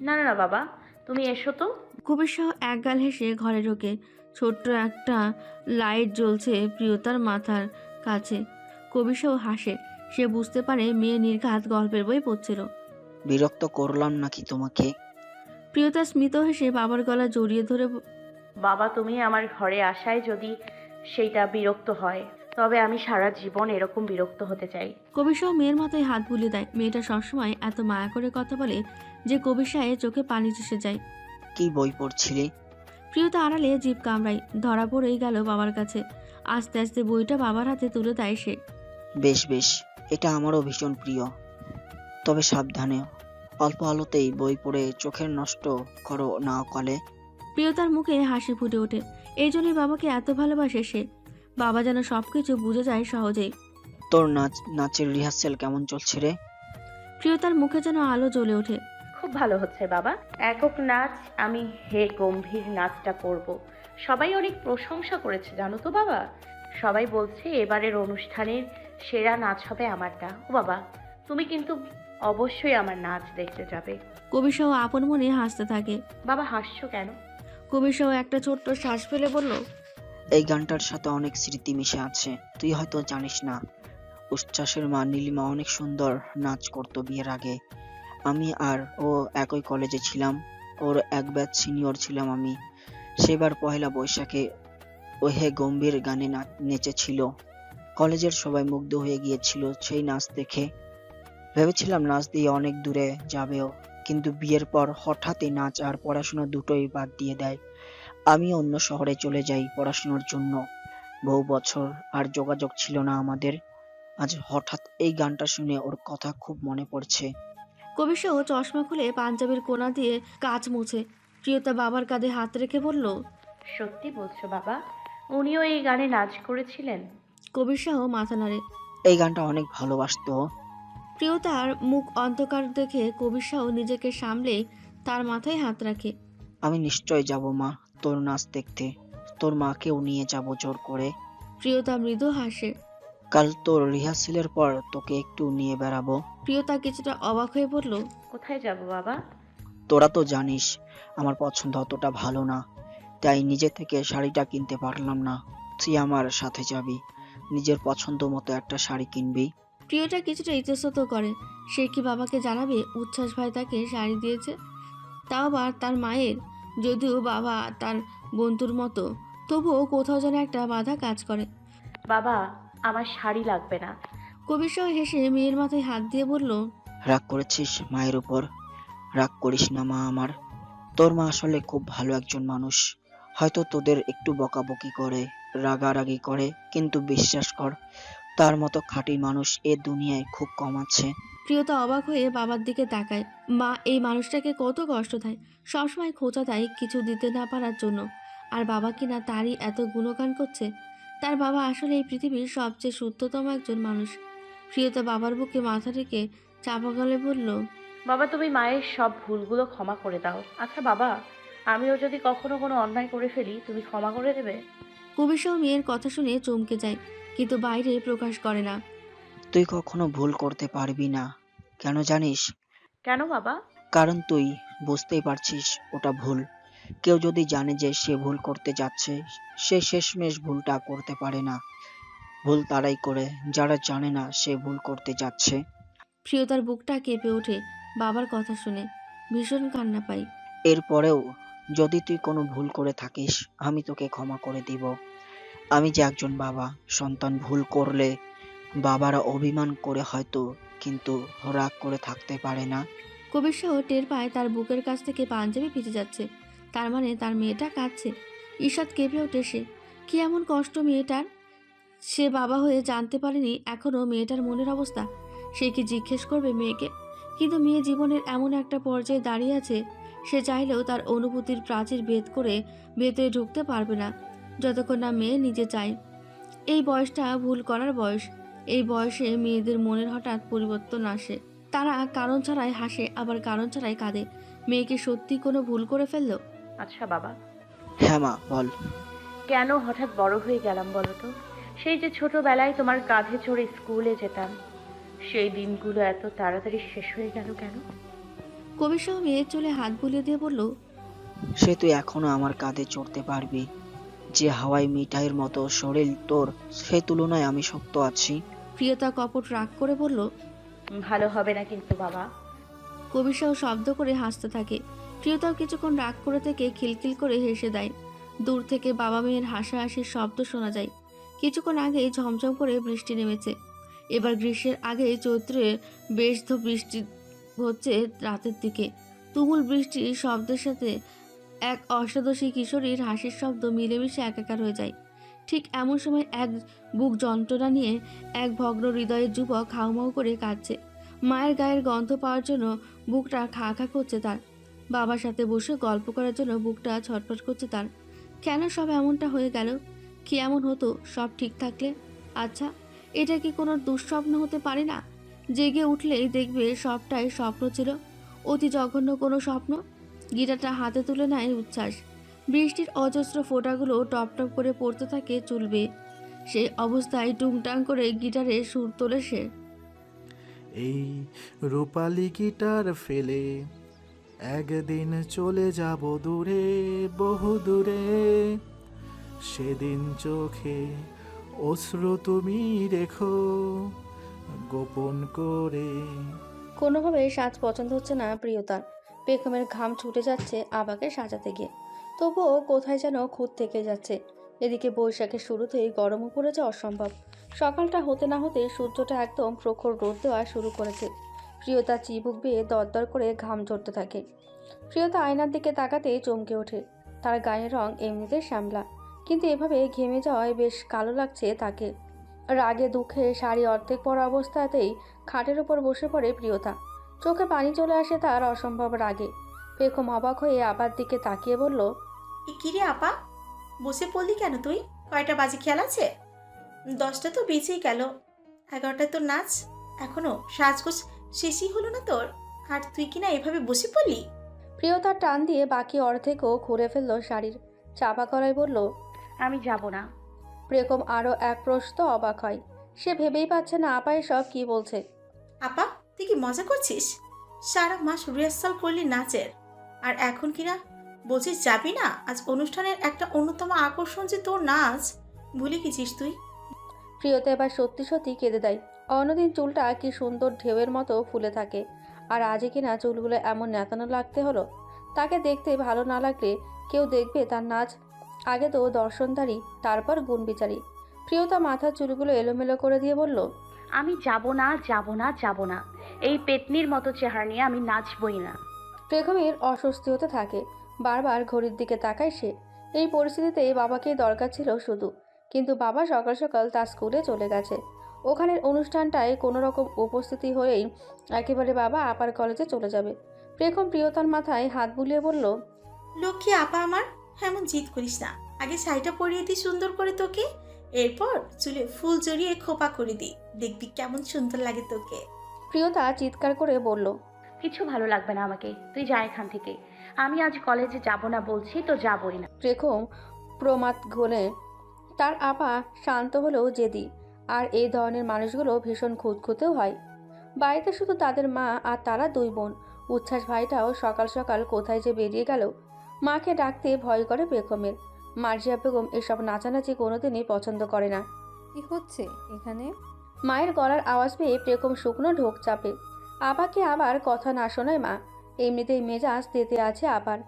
না না না বাবা তুমি এসো তো। কবির সহ একগাল হেসে ঘরে ঢোকে। ছোট্ট একটা লাইট জ্বলছে প্রিয়তার মাথার কাছে। কবির সহ হাসে। সে বুঝতে পারে মেয়ে নির্ঘাত গল্পের বই পড়ছিল। বিরক্ত করলাম নাকি তোমাকে? প্রিয়তা স্মিত হেসে বাবার গলা জড়িয়ে ধরে বাবা তুমি আমার ঘরে আসায় যদি সেইটা বিরক্ত হয়। তবে আমি সারা জীবন এরকম বিরক্ত হতে চাই। কবির সহ মেয়ের মাথায় হাত বুলিয়ে দেয়। মেয়েটা সবসময় এত মায়া করে কথা বলে যে কবির সাহেব চোখে পানি চুষে যায়। কি বই পড়ছিলে? প্রিয়তা আড়ালে জিভ কামড়ায়। ধরা পড়েই গেল বাবার কাছে। আস্তে আস্তে বইটা বাবার হাতে তুলে দেয় সে। বেশ বেশ এটা আমারও ভীষণ প্রিয়। তবে সাবধানে অল্প আলোতেই বই পড়ে চোখের নষ্ট করো না কলে প্রিয়তার মুখে হাসি ফুটে ওঠে। এই জন্যই বাবাকে এত ভালোবাসে সে। বাবা যেন সবকিছু বুঝে যায় সহজেই। তোর নাচ নাচের রিহার্সেল কেমন চলছে রে? প্রিয়তার মুখে যেন আলো জ্বলে ওঠে। খুব ভালো হচ্ছে বাবা। একক নাচ আমি হে গম্ভীর নাচটা করব। সবাই অনেক প্রশংসা করেছে জানো তো বাবা? সবাই বলছে এবারের অনুষ্ঠানের সেরা নাচ হবে আমারটা। ও বাবা তুমি কিন্তু অবশ্যই আমার নাচ দেখতে যাবে। কবির সহ আপন মনে হাসতে থাকে। বাবা হাসছো কেন? কবির সহ একটা ছোট্ট শ্বাস ফেলে বলল এই গানটার সাথে অনেক স্মৃতি মিশে আছে। তুই হয়তো জানিস না, উচ্ছ্বাসের মা নীলিমা অনেক সুন্দর নাচ করতো বিয়ের আগে। আমি আর ও একই কলেজে ছিলাম, ওর এক ব্যাচ সিনিয়র ছিলাম আমি। সেবার পহেলা বৈশাখে ও হে গম্ভীর গানে নাচ নেচেছিল। কলেজের সবাই মুগ্ধ হয়ে গিয়েছিল সেই নাচ দেখে। ভেবেছিলাম নাচ দিয়ে অনেক দূরে যাবেও, কিন্তু বিয়ের পর হঠাৎই নাচ আর পড়াশোনা দুটোই বাদ দিয়ে দেয়। আমি অন্য শহরে চলে যাই পড়াশোনার জন্য। বহু বছর আর যোগাযোগ ছিল না আমাদের। আজ হঠাৎ এই গানটা শুনে ওর কথা খুব মনে পড়ছে। কবি সহ চশমা খুলে পাঞ্জাবির কোনা দিয়ে কাজ মুছে। প্রিয়তা বাবার কাঁধে হাত রেখে বলল সত্যি বলছো বাবা উনিও এই গানে নাচ করেছিলেন? কবির সহ মাথা নাড়ে। এই গানটা অনেক ভালোবাসতো। প্রিয়তার মুখ অন্ধকার দেখে কবির সহ নিজেকে সামলে তার মাথায় হাত রাখে। আমি নিশ্চয় যাব মা। তোর নাচ দেখতে। তোর মাকেও নিয়ে যাব জোর করে। প্রিয়তা মৃদু হাসে। কাল তোর রিহার্সেলের পর তোকে একটু নিয়ে বেড়াবো। প্রিয়তা কিছুটা অবাক হয়ে বলল কোথায় যাব বাবা? তোরা তো জানিস আমার পছন্দ অতটা ভালো না। তাই নিজে থেকে শাড়িটা কিনতে পারলাম না। তুই আমার সাথে যাবি। নিজের পছন্দ মতো একটা শাড়ি কিনবি। প্রিয়টা কিছুটা ইতস্তত করে। সে কি বাবাকে জানাবে? উচ্ছ্বাস ভাই তাকে শাড়ি দিয়েছে। তাও আবার তার মায়ের যদিও বাবা তার বন্ধুর মতো তবুও কোথাও যেন একটা বাধা কাজ করে। বাবা আমার শাড়ি লাগবে না। কবির সহ হেসে মেয়ের মাথায় হাত দিয়ে বলল রাগ করেছিস মায়ের উপর? রাগ করিস না মা আমার। তোর মা আসলে খুব ভালো একজন মানুষ। হয়তো তোদের একটু বকাবকি করে রাগারাগি করে কিন্তু বিশ্বাস কর তার মতো খাঁটি মানুষ এ দুনিয়ায় খুব কম আছে। প্রিয়তা অবাক হয়ে বাবার দিকে তাকায়। মা এই মানুষটাকে কত কষ্ট দেয়। সবসময় খোঁচা দেয় কিছু দিতে না পারার জন্য। আর বাবা কিনা তারই এত গুণগান করছে? তার বাবা আসলে এই পৃথিবীর সবচেয়ে শুদ্ধতম একজন মানুষ। প্রিয়তা বাবার বুকে মাথা রেখে চাপা গলে বলল বাবা তুমি মায়ের সব ভুলগুলো ক্ষমা করে দাও। আচ্ছা বাবা আমিও যদি কখনো কোনো অন্যায় করে ফেলি তুমি ক্ষমা করে দেবে? কবির সহ মেয়ের কথা শুনে চমকে যায়। কিন্তু বাইরে প্রকাশ করে না। তুই কখনো ভুল করতে পারবি না কেন জানিস? কেন বাবা? কারণ তুই বুঝতেই পারছিস ওটা ভুল। কেউ যদি জানে যে সে ভুল করতে যাচ্ছে সে শেষমেশ ভুলটা করতে পারে না। ভুল তারাই করে যারা জানে না সে ভুল করতে যাচ্ছে। প্রিয়তার বুকটা কেঁপে ওঠে বাবার কথা শুনে। ভীষণ কান্না পাই। এরপরেও যদি তুই কোনো ভুল করে থাকিস আমি তোকে ক্ষমা করে দিব। আমি যে একজন বাবা, সন্তান ভুল করলে বাবারা অভিমান করে হয়তো, কিন্তু রাগ করে থাকতে পারে না। কবির সহ টের পায় তার বুকের কাছ থেকে পাঞ্জাবি ভিজে যাচ্ছে। তার মানে তার মেয়েটা কাঁদছে। ঈষৎ কেঁপে ওঠে সে। কি এমন কষ্ট মেয়েটার? সে বাবা হয়ে জানতে পারেনি এখনও মেয়েটার মনের অবস্থা। সে কি জিজ্ঞেস করবে মেয়েকে? কিন্তু মেয়ে জীবনের এমন একটা পর্যায়ে দাঁড়িয়ে আছে, সে চাইলেও তার অনুভূতির প্রাচীর ভেদ করে ভেতরে ঢুকতে পারবে না। যতক্ষণ না মেয়ে নিজে চায়। এই বয়সটা ভুল করার বয়স। এই বয়সে মেয়েদের মনের হঠাৎ পরিবর্তন আসে। তারা কারণ ছাড়াই হাসে আবার কারণ ছাড়াই কাঁদে। মেয়েকে সত্যি কোনো ভুল করে ফেলল? আচ্ছা বাবা। হ্যাঁ মা বল। কেন হঠাৎ বড় হয়ে গেলাম বলো তো? সেই যে ছোটবেলায় তোমার কাঁধে চড়ে স্কুলে যেতাম সেই দিনগুলো এত তাড়াতাড়ি শেষ হয়ে গেল কেন? কবির সহ মেয়ের চলে হাত বুলিয়ে দিয়ে বলল সে তুই এখনও আমার কাঁধে চড়তে পারবি। যে হাওয়াই মিঠাইয়ের মতো শরীর তোর সে তুলনায় আমি শক্ত আছি। প্রিয়তা কপট রাগ করে বলল ভালো হবে না কিন্তু বাবা। সহ শব্দ করে হাসতে থাকে। প্রিয়তাও কিছুক্ষণ রাগ করে থেকে খিলখিল করে হেসে দেয়। দূর থেকে বাবা মেয়ের হাসাহাসির শব্দ শোনা যায়। কিছুক্ষণ আগে ঝমঝম করে বৃষ্টি নেমেছে। এবার গ্রীষ্মের আগে চৈত্রে বেশ বৃষ্টি হচ্ছে রাতের দিকে। তুমুল বৃষ্টির শব্দের সাথে এক অষ্টাদশী কিশোরীর হাসির শব্দ মিলেমিশে একাকার হয়ে যায়। ঠিক এমন সময় এক বুক যন্ত্রণা নিয়ে এক ভগ্ন হৃদয়ের যুবক হাউমাউ করে কাঁদছে। মায়ের গায়ের গন্ধ পাওয়ার জন্য বুকটা খা খা করছে তার। বাবার সাথে বসে গল্প করার জন্য বুকটা ছটফট করছে তার। কেন সব এমনটা হয়ে গেল? কি এমন হতো? সব ঠিক থাকলে? আচ্ছা এটা কি কোনো দুঃস্বপ্ন হতে পারে না? জেগে উঠলেই দেখবে সবটাই স্বপ্ন ছিল। অতি জঘন্য কোনো স্বপ্ন? গিটারটা হাতে তুলে নেয় উচ্ছ্বাস। বৃষ্টির অজস্র ফোঁটাগুলো টপ টপ করে পড়তে থাকে চুলবে। সেই অবস্থায় টুংটাং করে গিটারে সুর তোলে সে। এই রূপালি গিটার ফেলে একদিন চলে যাব দূরে বহু দূরে। সেদিন চোখে অশ্রু তুমি রেখো গোপন করে। কোনোভাবে সাজ পছন্দ হচ্ছে না প্রিয়তার। বেগমের ঘাম ছুটে যাচ্ছে আবাকে সাজাতে গিয়ে। তবুও কোথায় যেন খুঁত থেকে যাচ্ছে। এদিকে বৈশাখের শুরুতেই গরমও পড়েছে অসম্ভব। সকালটা হতে না হতে সূর্যটা একদম প্রখর রোদ দেওয়া শুরু করেছে। প্রিয়তা চিবুক বেয়ে দরদর করে ঘাম ঝরতে থাকে। প্রিয়তা আয়নার দিকে তাকাতে চমকে ওঠে। তার গায়ের রং এমনিতে শ্যামলা, কিন্তু এভাবে ঘেমে যাওয়ায় বেশ কালো লাগছে তাকে। রাগে দুঃখে শাড়ি অর্ধেক পরা অবস্থাতেই খাটের উপর বসে পড়ে প্রিয়তা। চোখে পানি চলে আসে তার অসম্ভব রাগে। পেখম অবাক হয়ে আবার দিকে তাকিয়ে বলল কিরে আপা? বসে পড়লি কেন তুই? কয়টা বাজে খেয়াল আছে? দশটা তো বেজেই গেল। এগারোটায় তোর নাচ? এখনও সাজগোজ শেষই হলো না তোর? আর তুই কিনা এভাবে বসে পড়লি? প্রিয়তার টান দিয়ে বাকি অর্ধেকও খুঁড়ে ফেলল শাড়ির চাপা গলায় বলল আমি যাব না। প্রেকম আরও এক প্রশ্ন অবাক হয়। সে ভেবেই পাচ্ছে না আপা সব কি বলছে? আপা তুই কি মজা করছিস? সারা মাস রিহার্সাল করলি নাচের। আর এখন কিনা বলছিস যাবি না? আজ অনুষ্ঠানের একটা অন্যতম আকর্ষণ যে তোর নাচ। ভুলে গেছিস তুই? প্রিয়তা এবার সত্যি সত্যি কেঁদে দেয়। অন্যদিন চুলটা কি সুন্দর ঢেউয়ের মতো ফুলে থাকে। আর আজই কিনা চুলগুলো এমন নেতানো লাগতে হলো? তাকে দেখতে ভালো না লাগলে কেউ দেখবে তার নাচ। আগে তো দর্শনধারী তারপর গুণ বিচারী প্রিয়তা মাথার চুলগুলো এলোমেলো করে দিয়ে বলল আমি যাব না যাব না যাব না। এই পেতনির মতো চেহারা নিয়ে আমি নাচবই না। প্রেগমের অস্বস্তি হতে থাকে। বারবার ঘড়ির দিকে তাকায় সে। এই পরিস্থিতিতে বাবাকেই দরকার ছিল শুধু। কিন্তু বাবা সকাল সকাল তার স্কুলে চলে গেছে। ওখানের অনুষ্ঠানটায় কোনো রকম উপস্থিতি হয়েই একেবারে বাবা আপার কলেজে চলে যাবে। প্রেখম প্রিয়তার মাথায় হাত বুলিয়ে বলল লক্ষ্মী আপা আমার? এমন জিদ করিস না। আগে শাড়িটা পরিয়ে দিই সুন্দর করে তোকে। এরপর চুলে ফুল জড়িয়ে খোপা করে দিই। দেখবি কেমন সুন্দর লাগে তোকে। প্রিয়তা চিৎকার করে বলল কিছু ভালো লাগবে না আমাকে তুই যা এখান থেকে। আমি আজ কলেজে যাব না বলছি তো যাবই না। প্রেখম প্রমাদ গোলে তার আপা শান্ত হলেও জেদি আর এই ধরনের মানুষগুলো ভীষণ খুঁতখুঁতেও হয়। বাড়িতে শুধু তাদের মা আর তারা দুই বোন। উচ্ছ্বাস ভাইটাও সকাল সকাল কোথায় যে বেরিয়ে গেল মাকে ডাকতে ভয় করে বেগমের। মার্জিয়া বেগম এসব নাচানাচি কোনোদিনই পছন্দ করে না। কি হচ্ছে এখানে? মায়ের গলার আওয়াজ পেয়ে প্রেকম শুকনো ঢোক চাপে। আপাকে আবার কথা না শোনায় মা। এমনিতেই মেজাজ তেতে আছে আবার।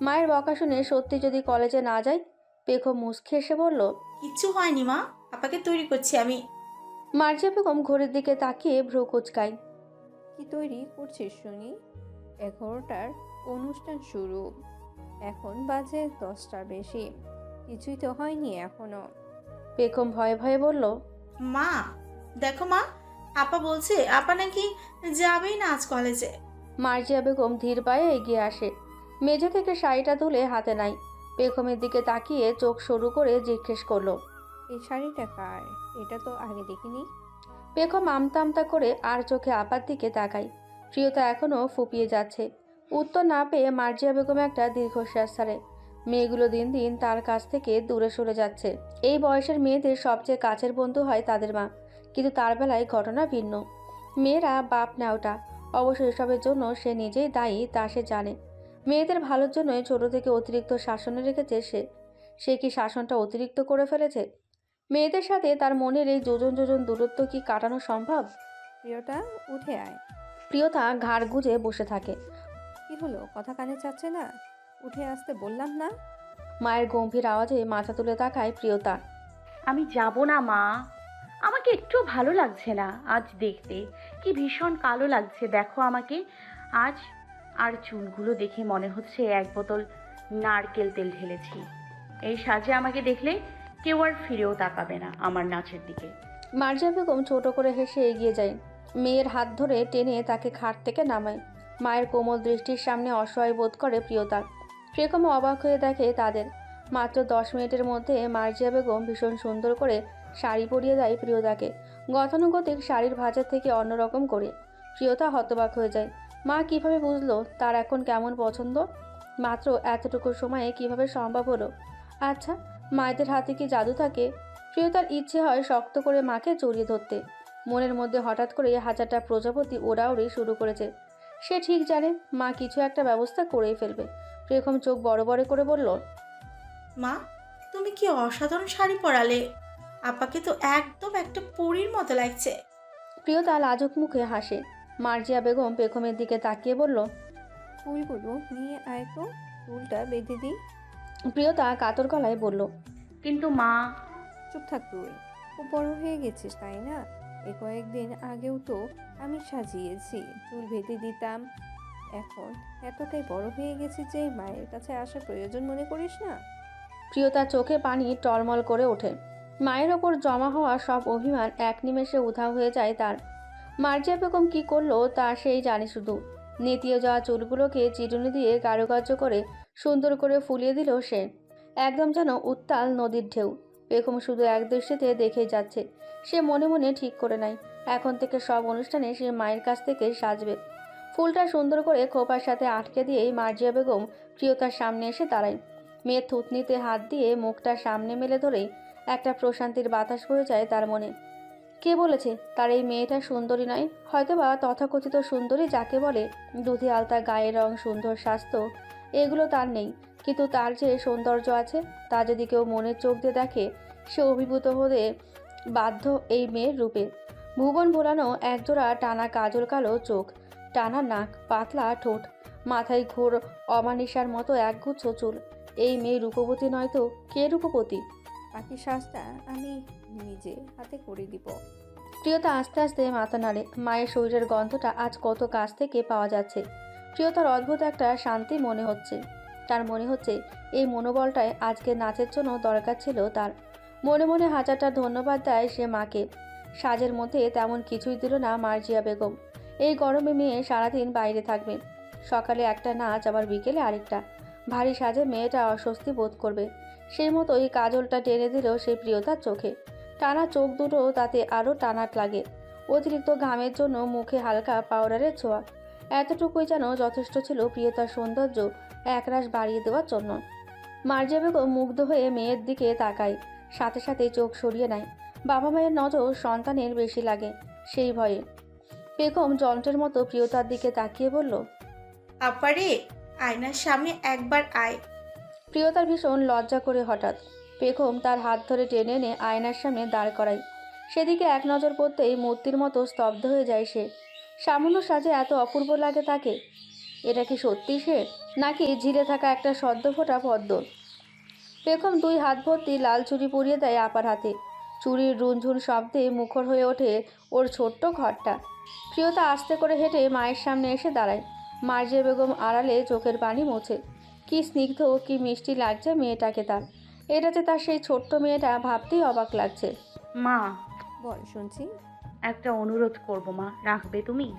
মায়ের বকা শুনে সত্যি যদি কলেজে না যায় পেখম মুসকে এসে বলল কিচ্ছু হয়নি মা আপাকে তৈরি করছি আমি। মার্জিয়া বেগম ঘড়ির দিকে তাকিয়ে ভ্রু কুচকায়। কি তৈরি করছিস শুনি? এগারোটার অনুষ্ঠান শুরু। এখন বাজে দশটার বেশি। কিছুই তো হয়নি এখনও। পেখম ভয়ে ভয়ে বলল মা দেখো মা আপা বলছে আপা নাকি যাবেই না আজ কলেজে মার্জিয়া বেগম ধীর পায়ে এগিয়ে আসে। মেঝে থেকে শাড়িটা তুলে হাতে নাই। পেখমের দিকে তাকিয়ে চোখ সরু করে জিজ্ঞেস করল এই শাড়িটা কার? এটা তো আগে দেখিনি। পেখম আমতা আমতা করে আর চোখে আপার দিকে তাকাই প্রিয়তা এখনও ফুপিয়ে যাচ্ছে। উত্তর না পেয়ে মার্জিয়া বেগম একটা দীর্ঘশ্বাস ছাড়ে। মেয়েগুলো দিন দিন তার কাছ থেকে দূরে সরে যাচ্ছে। এই বয়সের মেয়েদের সবচেয়ে কাছের বন্ধু হয় তাদের মা। কিন্তু তার বেলায় ঘটনা ভিন্ন। মেয়েরা বাপ নেওটা অবশ্য এসবের জন্য সে নিজেই দায়ী তা সে জানে। মেয়েদের ভালোর জন্যই ছোট থেকে অতিরিক্ত শাসনে রেখেছে সে। সে কি শাসনটা অতিরিক্ত করে ফেলেছে? মেয়েদের সাথে তার মনের এই যোজন যোজন দূরত্ব কি কাটানো সম্ভব? প্রিয়টা উঠে আয়। প্রিয়তা ঘাড় গুজে বসে থাকে। কি হলো? কথা কানে চাচ্ছে না? উঠে আসতে বললাম না? মায়ের গম্ভীর আওয়াজে মাথা তুলে তাকায় প্রিয়তা। আমি যাব না মা। আমাকে একটু ভালো লাগছে না আজ দেখতে। কি ভীষণ কালো লাগছে, দেখো আমাকে। আজ আর চুলগুলো দেখে মনে হচ্ছে এক বোতল নারকেল তেল ঢেলেছি। এই সাজে আমাকে দেখলে কেউ আর ফিরেও তাকাবে না আমার নাচের দিকে। মার্জিয়া বেগম ছোট করে হেসে এগিয়ে যায়। মেয়ের হাত ধরে টেনে তাকে খাট থেকে নামায়। মায়ের কোমল দৃষ্টির সামনে অসহায় বোধ করে প্রিয়তা। সেরকম অবাক হয়ে দেখে তাদের। মাত্র দশ মিনিটের মধ্যে মার্জিয়া বেগম ভীষণ সুন্দর করে শাড়ি পরিয়ে দেয় প্রিয়তাকে গতানুগতিক শাড়ির ভাঁজের থেকে অন্যরকম করে। প্রিয়তা হতবাক হয়ে যায়। মা কীভাবে বুঝলো তার এখন কেমন পছন্দ? মাত্র এতটুকু সময়ে কীভাবে সম্ভব হলো? আচ্ছা মায়েদের হাতে কি জাদু থাকে? প্রিয়তার ইচ্ছে হয় শক্ত করে মাকে জড়িয়ে ধরতে। মনের মধ্যে হঠাৎ করে হাজারটা প্রজাপতি ওরা ওড়াউড়ি শুরু করেছে। সে ঠিক জানে মা কিছু একটা ব্যবস্থা করেই ফেলবে। প্রিয়কম চোখ বড় বড় করে বলল, মা, তুমি কি অসাধারণ শাড়ি পরালে? আপাকে তো একদম একটা পরীর মতো লাগছে। প্রিয় প্রিয়তা লাজুক মুখে হাসে। মার্জিয়া বেগম পেখমের দিকে তাকিয়ে বলল ফুলগুলো নিয়ে আয় তো চুলটা বেঁধে দিই। প্রিয়তা কাতর গলায় বলল কিন্তু মা চুপ থাক তুই খুব বড় হয়ে গেছিস তাই না? এ কয়েকদিন আগেও তো আমি সাজিয়েছি চুল বেঁধে দিতাম। এখন এতটাই বড় হয়ে গেছি যে মায়ের কাছে আসার প্রয়োজন মনে করিস না? প্রিয়তা চোখে পানি টলমল করে ওঠে। মায়ের ওপর জমা হওয়া সব অভিমান এক নিমেষে উধাও হয়ে যায় তার। মার্জিয়া বেগম কী করল তা সেই জানে শুধু। নেতিয়ে যাওয়া চুলগুলোকে চিরুনি দিয়ে কারুকার্য করে সুন্দর করে ফুলিয়ে দিল সে। একদম যেন উত্তাল নদীর ঢেউ। বেগম শুধু এক দৃষ্টিতে দেখেই যাচ্ছে। সে মনে মনে ঠিক করে নেয় এখন থেকে সব অনুষ্ঠানে সে মায়ের কাছ থেকে সাজবে। ফুলটা সুন্দর করে খোপার সাথে আটকে দিয়েই মার্জিয়া বেগম প্রিয়তার সামনে এসে দাঁড়ায়। মেয়ের থুতনিতে হাত দিয়ে মুখটা সামনে মেলে ধরেই একটা প্রশান্তির বাতাস বয়ে যায় তার মনে। কে বলেছে তার এই মেয়েটা সুন্দরী নয়? হয়তোবা তথাকথিত সুন্দরী যাকে বলে দুধে আলতা, গায়ের রং, সুন্দর স্বাস্থ্য, এগুলো তার নেই। কিন্তু তার যে সৌন্দর্য আছে, তা যদি কেউ মনের চোখ দিয়ে দেখে, সে অভিভূত হতে বাধ্য এই মেয়ের রূপে। ভুবন ভোলানো একজোড়া টানা কাজল কালো চোখ, টানা নাক, পাতলা ঠোঁট, মাথায় ঘোর অমানিসার মতো একগুচ্ছ চুল। এই মেয়ে রূপবতী নয় তো? কে রূপবতী? বাকি সাজটা আমি নিজে হাতে করে দিব। প্রিয়তা আস্তে আস্তে মাথা নাড়ে। মায়ের শরীরের গন্ধটা আজ কত কাছ থেকে পাওয়া যাচ্ছে? প্রিয়তার অদ্ভুত একটা শান্তি মনে হচ্ছে। তার মনে হচ্ছে এই মনোবলটাই আজকে নাচের জন্য দরকার ছিল তার। মনে মনে হাজারটা ধন্যবাদ দেয় সে মাকে। সাজের মধ্যে তেমন কিছুই দিল না মার্জিয়া বেগম। এই গরমে মেয়ে সারাদিন বাইরে থাকবে। সকালে একটা নাচ, আবার বিকেলে আরেকটা। ভারী সাজে মেয়েটা অস্বস্তি বোধ করবে। সেই মতোই কাজলটা টেনে দিল সেই প্রিয়তার চোখে। টানা চোখ দুটো তাতে আরও টানাট লাগে। অতিরিক্ত ঘামের জন্য মুখে হালকা পাউডারের ছোঁয়া। এতটুকুই যেন যথেষ্ট ছিল প্রিয়তার সৌন্দর্য একরাশ বাড়িয়ে দেওয়ার জন্য। মার্জিয়া বেগম মুগ্ধ হয়ে মেয়ের দিকে তাকায়। সাথে সাথে চোখ সরিয়ে নেয়। বাবা মায়ের নজর সন্তানের বেশি লাগে সেই ভয়ে। বেগম যন্ত্রের মতো প্রিয়তার দিকে তাকিয়ে বলল, আপারে, আয়নার সামনে একবার আয়। প্রিয়তার ভীষণ লজ্জা করে হঠাৎ। বেগম তার হাত ধরে টেনে এনে আয়নার সামনে দাঁড় করায়। সেদিকে এক নজর পড়তেই মূর্তির মতো স্তব্ধ হয়ে যায় সে। সামান্য সাজে এত অপূর্ব লাগে তাকে। এটা কি সত্যি সে? নাকি ঝিলে থাকা একটা সদ্য ফোটা পদ্ম? বেগম দুই হাত ভর্তি লাল চুড়ি পরিয়ে দেয় আপার হাতে। চুরির রুনঝুন শব্দে মুখর হয়ে ওঠে ওর ছোট্ট ঘরটা। প্রিয়তা আস্তে করে হেঁটে মায়ের সামনে এসে দাঁড়ায়। মার্জিয়া বেগম আড়ালে চোখের পানি মোছে। কি স্নিগ্ধ কি মিষ্টি লাগছে মেয়েটাকে তার। এটাতে তার সেই ছোট্ট মেয়েটা ভাবতেই অবাক লাগছে। মা বল শুনছি। একটা অনুরোধ করব মা রাখবে তুমি?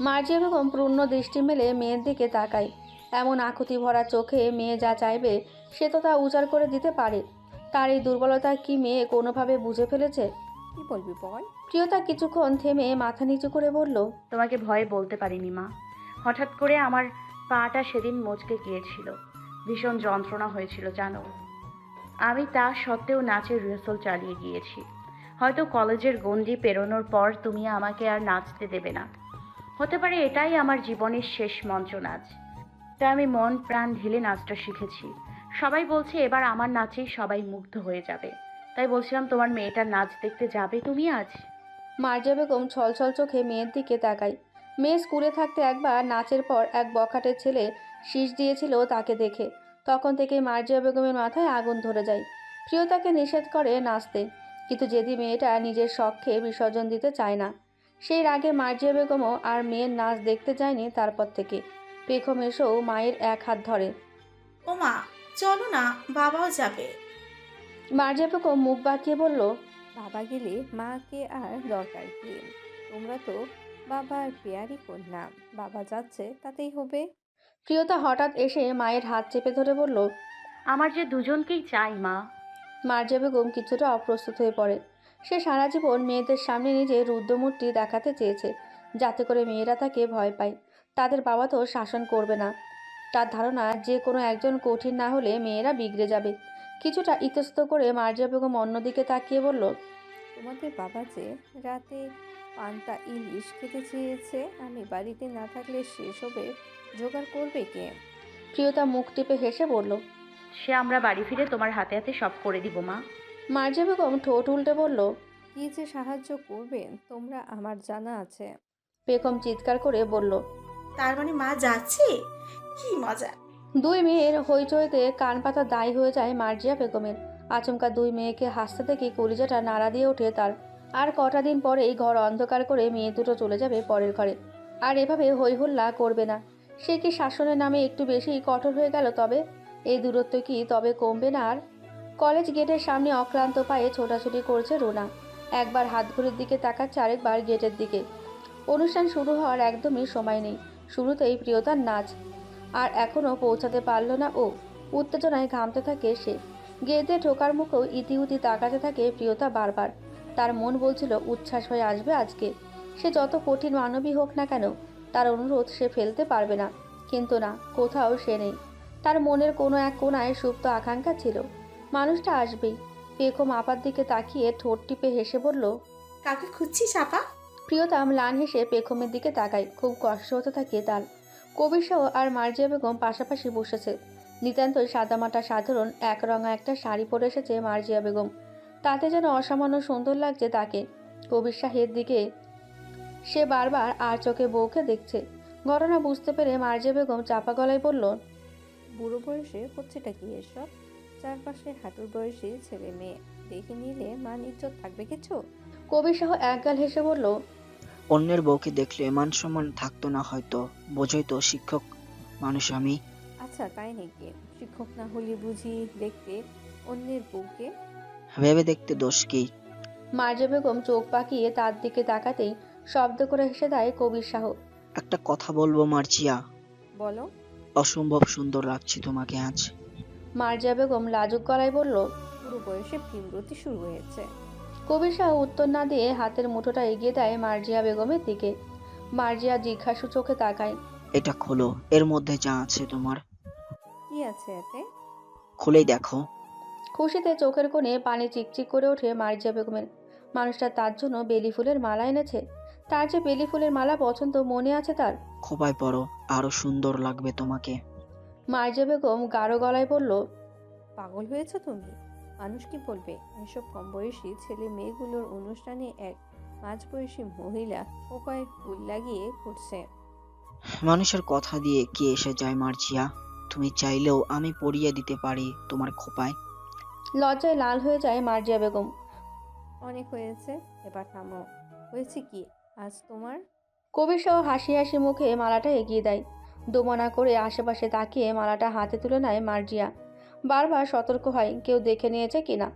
মার্জিয়া বেগম পূর্ণ দৃষ্টি মেলে মেয়ের দিকে তাকায়। এমন আকুতি ভরা চোখে মেয়ে যা চাইবে সে তো তা উজাড় করে দিতে পারে। তার এই দুর্বলতা কি মেয়ে কোনোভাবে বুঝে ফেলেছে? কি বলবি বল? প্রিয়তা কিছুক্ষণ থেমে মাথা নিচু করে বলল তোমাকে ভয়ে বলতে পারিনি মা। হঠাৎ করে আমার পাটা সেদিন মচকে গিয়েছিল। ভীষণ যন্ত্রণা হয়েছিল, জানো। আমি তা সত্ত্বেও নাচের রিহার্সাল চালিয়ে গিয়েছি। হয়তো কলেজের গণ্ডি পেরোনোর পর তুমি আমাকে আর নাচতে দেবে না। হতে পারে এটাই আমার জীবনের শেষ মঞ্চ নাচ। তাই আমি মন প্রাণ ঢেলে নাচটা শিখেছি। সবাই বলছে এবার আমার নাচেই সবাই মুগ্ধ হয়ে যাবে। তাই বলছিলাম, তোমার মেয়েটার নাচ দেখতে যাবে তুমি আজ? মার্জিয়া বেগম ছলছল চোখে মেয়ের দিকে তাকায়। মেয়ে স্কুলে থাকতে একবার নাচের পর এক বখাটের ছেলে শীষ দিয়েছিল তাকে দেখে। তখন থেকে মার্জিয়া বেগমের মাথায় আগুন ধরে যায়। প্রিয়তাকে নিষেধ করে নাচতে কিন্তু যেদি মেয়েটা নিজের শখকে বিসর্জন দিতে চায় না সেই রাগে মার্জিয়া বেগমও আর মেয়ের নাচ দেখতে যায়নি তারপর থেকে। পেখম এসেও মায়ের এক হাত ধরে। ও মা চলো না বাবাও যাবে। মার্জিয়া বেগম মুখ বাঁকিয়ে বলল বাবা গেলে মাকে আর দরকার কি? তোমরা তো বাবার পেয়ারি কন্যা। বাবা যাচ্ছে তাতেই হবে। প্রিয়তা হঠাৎ এসে মায়ের হাত চেপে ধরে বলল আমার যে দুজনকেই চাই মা। মার্জিয়া বেগম কিছুটা অপ্রস্তুত হয়ে পড়ে। সে সারা জীবন মেয়েদের সামনে নিজে রুদ্রমূর্তি দেখাতে চেয়েছে যাতে করে মেয়েরা তাকে ভয় পায়। তাদের বাবা তো শাসন করবে না। তার ধারণা যে কোনো একজন কঠিন না হলে মেয়েরা বিগড়ে যাবে। কিছুটা ইতস্ত করে মার্জা বেগম অন্যদিকে তাকিয়ে বলল তোমাদের বাবা যে রাতে পান্তা ইলিশ খেতে চেয়েছে। আমি বাড়িতে না থাকলে সেসবের জোগাড় করবে কে? প্রিয়তা মুখ টিপে হেসে বলল সে আমরা বাড়ি ফিরে তোমার হাতে হাতে সব করে দিব মা। মার্জিয়া বেগম ঠোঁট উল্টে বলল কি যে সাহায্য করবেন তোমরা আমার জানা আছে। বেগম চিৎকার করে বলল তার মানে মা যাচ্ছে? কি মজা। দুই মেয়ের হইচইতে কান পাতা দায়ী হয়ে যায় মার্জিয়া বেগমের। আচমকা দুই মেয়েকে হাসতে দেখে কলিজাটা নাড়া দিয়ে ওঠে তার আর কটা দিন পরে এই ঘর অন্ধকার করে মেয়ে দুটো চলে যাবে পরের ঘরে। আর এভাবে হইহল্লা করবে না। সে কি শাসনের নামে একটু বেশি কঠোর হয়ে গেল তবে? এই দূরত্ব কি তবে কমবে না আর? কলেজ গেটের সামনে অক্লান্ত পায়ে ছোটাছুটি করছে রোনা। একবার হাত ঘড়ির দিকে তাকাচ্ছে আরেকবার গেটের দিকে। অনুষ্ঠান শুরু হওয়ার একদমই সময় নেই। শুরুতেই প্রিয়তার নাচ। আর এখনও পৌঁছাতে পারল না ও। উত্তেজনায় ঘামতে থাকে সে। গেটে ঢোকার মুখেও ইতিউতি তাকাতে থাকে প্রিয়তা বারবার। তার মন বলছিল উচ্ছ্বাস হয়ে আসবে আজকে। সে যত কঠিন মানবী হোক না কেন তার অনুরোধ সে ফেলতে পারবে না। কিন্তু না কোথাও সে নেই। তার মনের কোনো এক কোনায় সুপ্ত আকাঙ্ক্ষা ছিল। মানুষটা আসবেই। পেখম আপার দিকে তাকিয়ে ঠোঁট টিপে হেসে বলল কাকে খুঁজছিস আপা? প্রিয়তা ম্লান হেসে পেখমের দিকে তাকায়। খুব কষ্ট হতে থাকে তার। কবির সহ আর মার্জিয়া বেগম পাশাপাশি বসেছে। নিতান্তই সাদামাটা সাধারণ একরঙা একটা শাড়ি পরে এসেছে মার্জিয়া বেগম। তাতে যেন অসামান্য সুন্দর লাগছে তাকে। কবির শাহের দিকে সে বারবার আর চোখে বউকে দেখছে। ঘটনা বুঝতে পেরে মার্জে বেগম চাপা গলায় বলল বুড়ো বয়সে হচ্ছেটা কি এসব? চারপাশে হাঁটুর বয়সী ছেলে মেয়ে দেখে নিলে মান ইজ্জত থাকবে কিছু? কবির শাহ একগাল হেসে বলল অন্যের বউকে দেখলে মান সম্মান থাকতো না হয়তো বোঝই তো শিক্ষক মানুষ আমি। আচ্ছা তাই নাকি? শিক্ষক না হলে বুঝি দেখতে অন্যের বউকে ভেবে দেখতে দোষ কি? মার্জিয়া বেগম চোখ পাকিয়ে তার দিকে তাকাতেই শব্দ করে হেসে দেয় কবির শাহ। একটা কথা বলব মার্জিয়া। বলো। অসম্ভব সুন্দর লাগছে তোমাকে আজ। মার্জা বেগম লাজুক গলায় বলল বুড়ো বয়সে প্রেমরতি শুরু হয়েছে। কবির শাহ উত্তর না দিয়ে হাতের মুঠোটা এগিয়ে দেয় মার্জিয়া বেগমের দিকে। মার্জিয়া জিজ্ঞাসু চোখে তাকায়। এটা খোলো এর মধ্যে যা আছে তোমার। কি আছে এতে? খুলেই দেখো। খুশিতে চোখের কোণে পানি চিকচিক করে ওঠে মার্জিয়া বেগমের। মানুষটা তার জন্য বেলি ফুলের মালা এনেছে। তার যে বেলি ফুলের মালা পছন্দ মনে আছে তার। খোপায় পড়ো আরও সুন্দর লাগবে তোমাকে। মার্জিয়া বেগম গাঢ় গলায় বলল পাগল হয়েছো তুমি? মানুষ কি বলবে? এসব কম বয়সী ছেলে মেয়েগুলোর অনুষ্ঠানে এক মাঝবয়সী মহিলা পোকায় ফুল লাগিয়ে ঘুরছে মানুষের কথা দিয়ে কি এসে যায় মার্জিয়া? তুমি চাইলেও আমি পরিয়ে দিতে পারি তোমার খোপায় লজ্জায় লাল হয়ে যায় মার্জিয়া বেগম। অনেক হয়েছে এবার থামো। হয়েছে কি? আজ তোমার? কবির সহ হাসি হাসি মুখে মালাটা এগিয়ে দেয়। দোমনা করে আশেপাশে তাকিয়ে মালাটা হাতে তুলে নেয় মার্জিয়া। বারবার সতর্ক হয় কেউ দেখে নিয়েছে কিনা।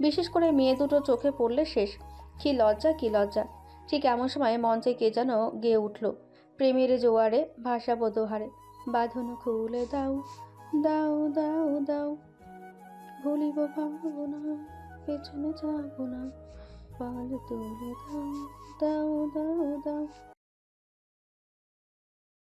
বিশেষ করে মেয়ে দুটো চোখে পড়লে শেষ। কি লজ্জা কি লজ্জা। ঠিক এমন সময় মঞ্চে কে যেন গেয়ে উঠল। প্রেমের জোয়ারে ভাষা বোধহারে বাঁধন খুলে দাও দাও দাও দাও। ভুলিব ভাবো না পেছনে যাব না। পাল তুলে দাও দাও দাও দাও।